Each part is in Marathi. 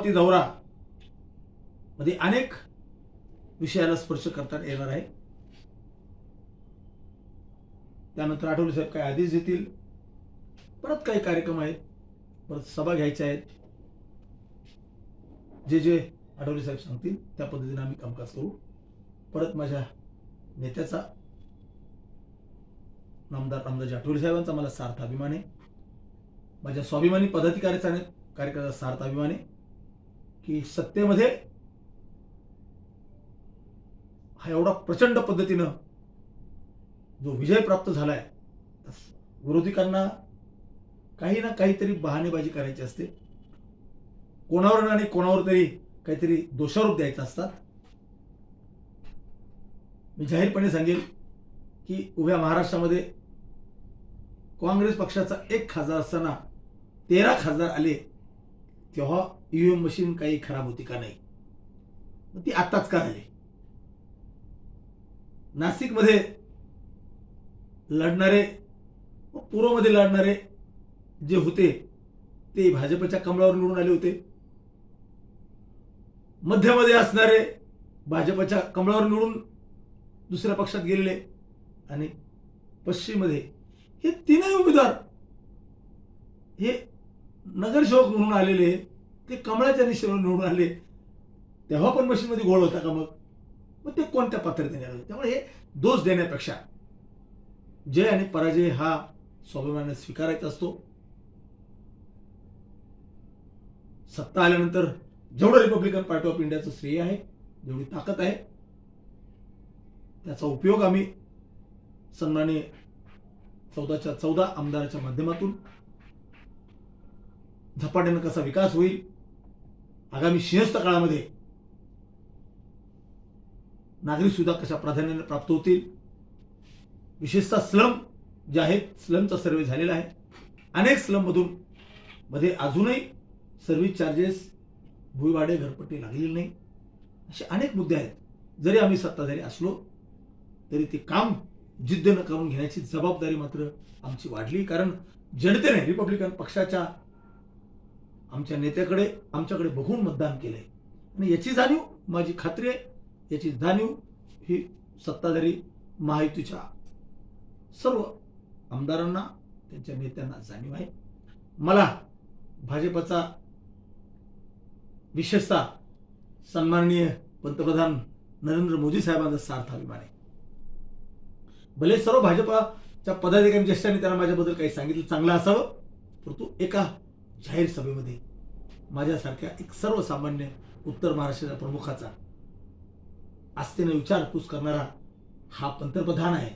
अमरावती दौरा मध्ये अनेक विषयाला स्पर्श करता येणार आहे. त्यानंतर आठवले साहेब काय आदेश देतील. परत काही कार्यक्रम आहेत. परत सभा घ्यायच्या आहेत. जे जे आठवले साहेब सांगतील त्या पद्धतीने आम्ही कामकाज करू. परत माझ्या नेत्याचा नामदार रामदाजी आठवले साहेबांचा मला सार्थ अभिमान आहे. माझ्या स्वाभिमानी पदाधिकाऱ्याचा कार्यक्रमाचा सार्थ अभिमान आहे. की सत्तेमध्ये हा एवढा प्रचंड पद्धतीनं जो विजय प्राप्त झालाय विरोधकांना काही ना काहीतरी बहाणेबाजी करायची असते. कोणावर आणि कोणावर तरी काहीतरी दोषारोप द्यायचा असतात. मी जाहीरपणे सांगेल की उभ्या महाराष्ट्रामध्ये काँग्रेस पक्षाचा एक खासदार असताना तेरा खासदार आले तेव्हा ईव्हीएम मशीन काही खराब होती का नाही? ती आत्ताच का झाली? नाशिकमध्ये लढणारे व पूर्वमध्ये लढणारे जे होते ते भाजपच्या कमळावर निवडून आले होते. मध्यमध्ये असणारे भाजपच्या कमळावर निवडून दुसऱ्या पक्षात गेलेले आणि पश्चिममध्ये हे तीनही उमेदवार हे नगरसेवक म्हणून आलेले ते कमळाच्या दिशेवर निवडून आले. तेव्हा पण मशीनमध्ये गोळ होता का मग? मग ते कोणत्या पात्रतेने आले? त्यामुळे हे दोष देण्यापेक्षा जय आणि पराजय हा स्वाभिमानाने स्वीकारायचा असतो. सत्ता आल्यानंतर जेवढं रिपब्लिकन पार्टी ऑफ इंडियाचं श्रेय आहे जेवढी ताकद आहे त्याचा उपयोग आम्ही सन्माननीय चौदाच्या चौदा आमदाराच्या माध्यमातून झपाट्यानं कसा विकास होईल? आगामी सिंहस्थ काळामध्ये नागरिक सुविधा कशा प्राधान्याने प्राप्त होतील? विशेषतः स्लम जे आहेत स्लमचा सर्वे झालेला आहे. अनेक स्लममधून मध्ये अजूनही सर्व्हिस चार्जेस भुईवाडे घरपट्टी लागलेली नाही. असे अनेक मुद्दे आहेत. जरी आम्ही सत्ताधारी असलो तरी ते काम जिद्दनं करून घेण्याची जबाबदारी मात्र आमची वाढली. कारण जनतेने रिपब्लिकन पक्षाच्या आमच्या नेत्याकडे आमच्याकडे बघून मतदान केलंय. आणि याची जाणीव माझी खात्री आहे याची जाणीव ही सत्ताधारी महायुतीच्या सर्व आमदारांना त्यांच्या नेत्यांना जाणीव आहे. मला भाजपचा विशेषतः सन्माननीय पंतप्रधान नरेंद्र मोदी साहेबांचा सार्थ अभिमान आहे. भले सर्व भाजपाच्या पदाधिकारी ज्येष्ठांनी त्यांना माझ्याबद्दल काही सांगितलं चांगलं असावं परंतु एका जाहीर सभेमध्ये माझ्यासारख्या एक सर्वसामान्य उत्तर महाराष्ट्राच्या प्रमुखाचा आस्थेने विचारपूस करणारा हा पंतप्रधान आहे.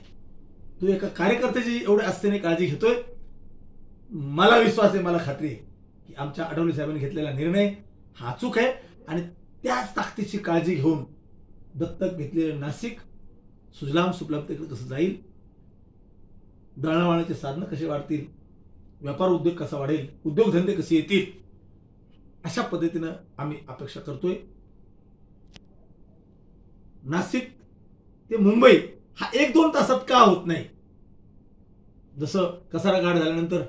तो एका कार्यकर्त्याची एवढ्या आस्थेने काळजी घेतोय. मला विश्वास आहे मला खात्री आहे की आमच्या आठवले साहेबांनी घेतलेला निर्णय हा अचूक आहे आणि त्याच ताकदीची काळजी घेऊन दत्तक घेतलेलं नाशिक सुजलाम सुफलामतेकडे कसं जाईल? दळणवळणाचे साधनं कसे वाढतील? व्यापार उद्योग कसा वाढेल उद्योगधंदे कसे येतील अशा पद्धतीनं आम्ही अपेक्षा करतोय. नाशिक ते मुंबई हा एक दोन तासात का होत नाही? जसं कसारा घाट झाल्यानंतर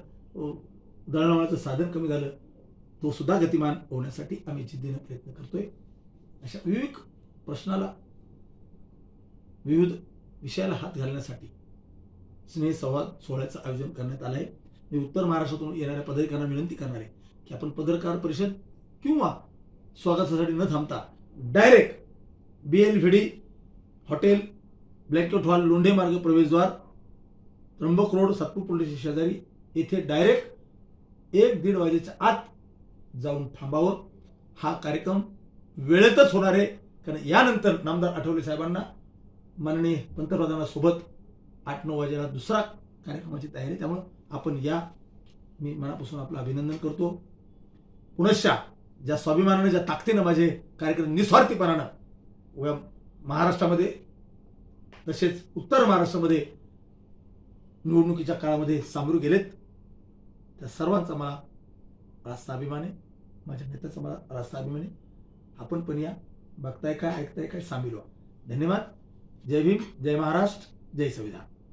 दळणवळणाचं साधन कमी झालं तो सुद्धा गतिमान होण्यासाठी आम्ही जिद्दीनं प्रयत्न करतोय. अशा विविध प्रश्नाला विविध विषयाला हात घालण्यासाठी स्नेह संवाद सोहळ्याचं आयोजन करण्यात आलं आहे मी उत्तर महाराष्ट्रातून येणाऱ्या पदाधिकाऱ्यांना विनंती करणार आहे की आपण पत्रकार परिषद किंवा स्वागतासाठी न थांबता direct B L V D hotel blackout hall Londhe मार्ग प्रवेशद्वार त्र्यंबक रोड सातपूर पोलीस शेजारी येथे डायरेक्ट एक दीड वाजेच्या आत जाऊन थांबावं. हा कार्यक्रम वेळेतच होणार आहे. कारण यानंतर नामदार आठवले साहेबांना माननीय पंतप्रधानासोबत आठ नऊ वाजेला दुसरा कार्यक्रमाची तयारी. आहे. आपण या मी मनापासून आपलं अभिनंदन करतो. पुनश्च ज्या स्वाभिमानाने ज्या ताकदीनं माझे कार्यक्रम निस्वार्थीपणानं व महाराष्ट्रामध्ये तसेच उत्तर महाराष्ट्रामध्ये निवडणुकीच्या काळामध्ये सामोरे गेलेत त्या सर्वांचा मला रास्ता अभिमान आहे माझ्या नेत्याचा मला रास्ता अभिमान आहे आपण पण या. बघताय काय ऐकताय काय सामील व्हा. धन्यवाद. जय भीम जय महाराष्ट्र जय संविधान.